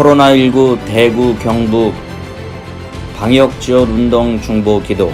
코로나19 대구 경북 방역 지원 운동 중보 기도.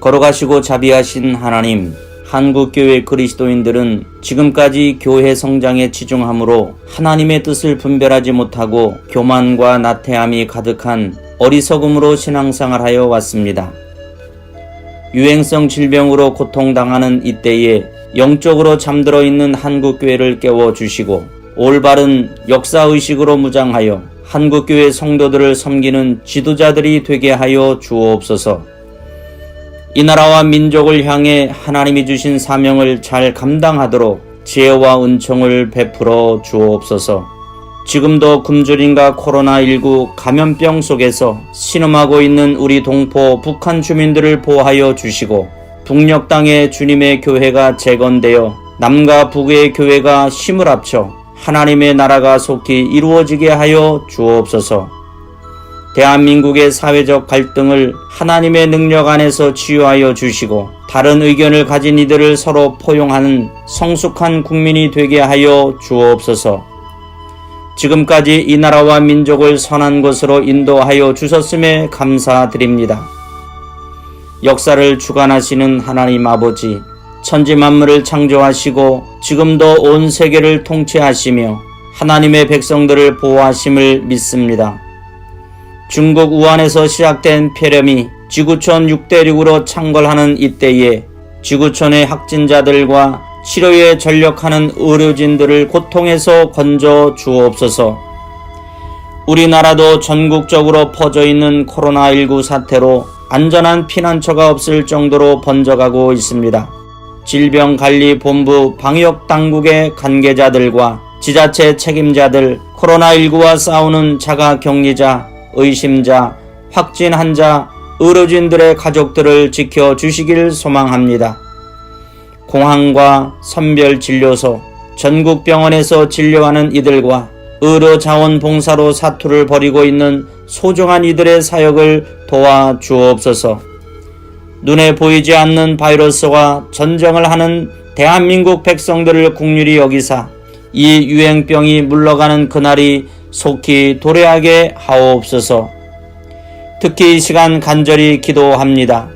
걸어가시고 자비하신 하나님, 한국교회 그리스도인들은 지금까지 교회 성장에 치중함으로 하나님의 뜻을 분별하지 못하고 교만과 나태함이 가득한 어리석음으로 신앙생활하여 왔습니다. 유행성 질병으로 고통당하는 이때에 영적으로 잠들어 있는 한국교회를 깨워 주시고 올바른 역사의식으로 무장하여 한국교회 성도들을 섬기는 지도자들이 되게 하여 주옵소서. 이 나라와 민족을 향해 하나님이 주신 사명을 잘 감당하도록 지혜와 은총을 베풀어 주옵소서. 지금도 굶주림과 코로나19 감염병 속에서 신음하고 있는 우리 동포 북한 주민들을 보호하여 주시고 북녘 땅에 주님의 교회가 재건되어 남과 북의 교회가 힘을 합쳐 하나님의 나라가 속히 이루어지게 하여 주옵소서. 대한민국의 사회적 갈등을 하나님의 능력 안에서 치유하여 주시고 다른 의견을 가진 이들을 서로 포용하는 성숙한 국민이 되게 하여 주옵소서. 지금까지 이 나라와 민족을 선한 곳으로 인도하여 주셨음에 감사드립니다. 역사를 주관하시는 하나님 아버지, 천지 만물을 창조하시고 지금도 온 세계를 통치하시며 하나님의 백성들을 보호하심을 믿습니다. 중국 우한에서 시작된 폐렴이 지구촌 6대륙으로 창궐하는 이때에 지구촌의 확진자들과 치료에 전력하는 의료진들을 고통에서 건져 주옵소서. 우리나라도 전국적으로 퍼져 있는 코로나19 사태로 안전한 피난처가 없을 정도로 번져가고 있습니다. 질병관리본부 방역당국의 관계자들과 지자체 책임자들, 코로나19와 싸우는 자가 격리자, 의심자, 확진 환자, 의료진들의 가족들을 지켜주시길 소망합니다. 공항과 선별진료소, 전국 병원에서 진료하는 이들과 의료 자원봉사로 사투를 벌이고 있는 소중한 이들의 사역을 도와 주옵소서. 눈에 보이지 않는 바이러스와 전쟁을 하는 대한민국 백성들을 국률이 여기사 이 유행병이 물러가는 그날이 속히 도래하게 하옵소서. 특히 이 시간 간절히 기도합니다.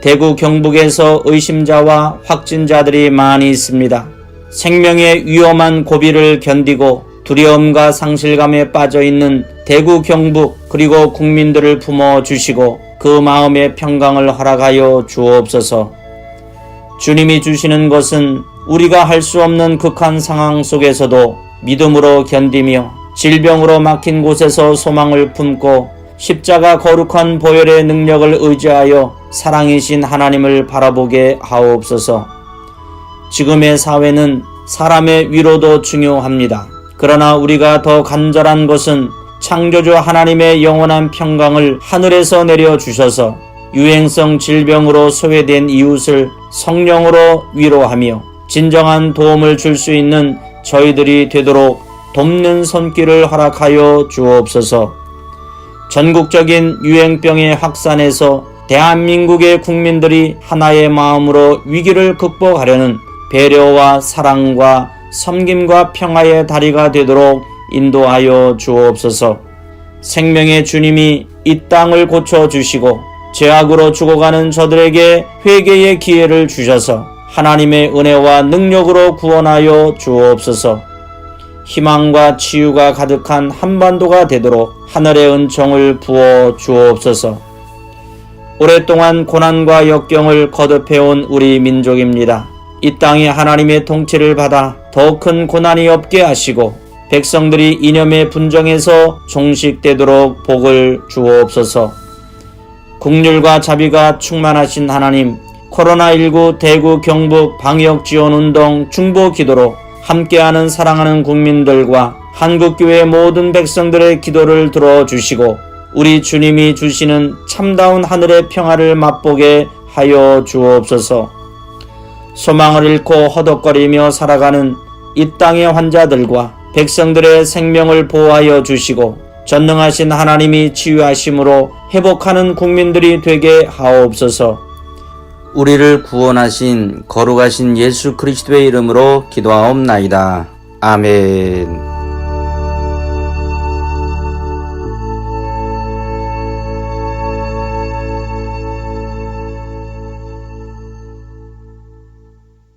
대구 경북에서 의심자와 확진자들이 많이 있습니다. 생명의 위험한 고비를 견디고 두려움과 상실감에 빠져 있는 대구 경북 그리고 국민들을 품어 주시고 그 마음의 평강을 허락하여 주옵소서. 주님이 주시는 것은 우리가 할 수 없는 극한 상황 속에서도 믿음으로 견디며 질병으로 막힌 곳에서 소망을 품고 십자가 거룩한 보혈의 능력을 의지하여 사랑이신 하나님을 바라보게 하옵소서. 지금의 사회는 사람의 위로도 중요합니다. 그러나 우리가 더 간절한 것은 창조주 하나님의 영원한 평강을 하늘에서 내려 주셔서 유행성 질병으로 소외된 이웃을 성령으로 위로하며 진정한 도움을 줄 수 있는 저희들이 되도록 돕는 손길을 허락하여 주옵소서. 전국적인 유행병의 확산에서 대한민국의 국민들이 하나의 마음으로 위기를 극복하려는 배려와 사랑과 섬김과 평화의 다리가 되도록 인도하여 주옵소서. 생명의 주님이 이 땅을 고쳐 주시고 죄악으로 죽어가는 저들에게 회개의 기회를 주셔서 하나님의 은혜와 능력으로 구원하여 주옵소서. 희망과 치유가 가득한 한반도가 되도록 하늘의 은총을 부어 주옵소서. 오랫동안 고난과 역경을 거듭해온 우리 민족입니다. 이 땅이 하나님의 통치를 받아 더 큰 고난이 없게 하시고 백성들이 이념의 분정에서 종식되도록 복을 주옵소서. 국률과 자비가 충만하신 하나님, 코로나19 대구 경북 방역 지원 운동 중보 기도로 함께하는 사랑하는 국민들과 한국교회 모든 백성들의 기도를 들어주시고 우리 주님이 주시는 참다운 하늘의 평화를 맛보게 하여 주옵소서. 소망을 잃고 허덕거리며 살아가는 이 땅의 환자들과 백성들의 생명을 보호하여 주시고 전능하신 하나님이 치유하심으로 회복하는 국민들이 되게 하옵소서. 우리를 구원하신 거룩하신 예수 그리스도의 이름으로 기도하옵나이다. 아멘.